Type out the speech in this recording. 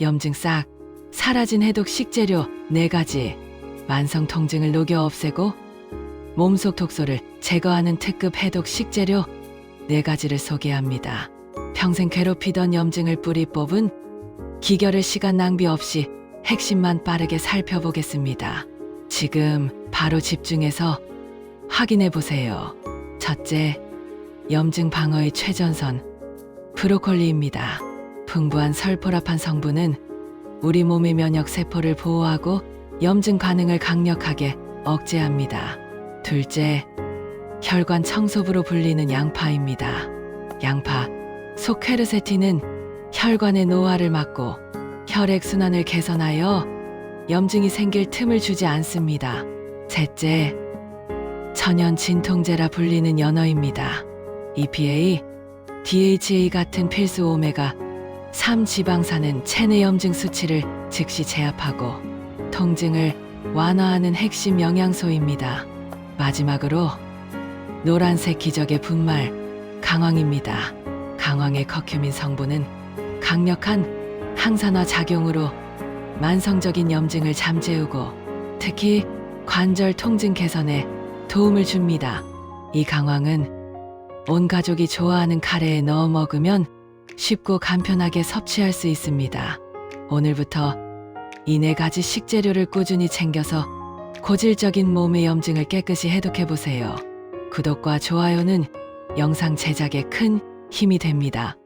염증 싹 사라진 해독 식재료 4가지 만성 통증을 녹여 없애고 몸속 독소를 제거하는 특급 해독 식재료 4가지를 소개합니다. 평생 괴롭히던 염증을 뿌리 뽑은 기결의 시간 낭비 없이 핵심만 빠르게 살펴보겠습니다. 지금 바로 집중해서 확인해 보세요. 첫째, 염증 방어의 최전선 브로콜리입니다. 풍부한 설포라판 성분은 우리 몸의 면역 세포를 보호하고 염증 반응을 강력하게 억제합니다. 둘째, 혈관 청소부로 불리는 양파입니다. 양파, 소케르세틴은 혈관의 노화를 막고 혈액 순환을 개선하여 염증이 생길 틈을 주지 않습니다. 셋째, 천연 진통제라 불리는 연어입니다. EPA, DHA 같은 필수 오메가 3 지방산은 체내 염증 수치를 즉시 제압하고 통증을 완화하는 핵심 영양소입니다. 마지막으로 노란색 기적의 분말 강황입니다. 강황의 커큐민 성분은 강력한 항산화 작용으로 만성적인 염증을 잠재우고 특히 관절 통증 개선에 도움을 줍니다. 이 강황은 온 가족이 좋아하는 카레에 넣어 먹으면 쉽고 간편하게 섭취할 수 있습니다. 오늘부터 이네 가지 식재료를 꾸준히 챙겨서 고질적인 몸의 염증을 깨끗이 해독해 보세요. 구독과 좋아요는 영상 제작에 큰 힘이 됩니다.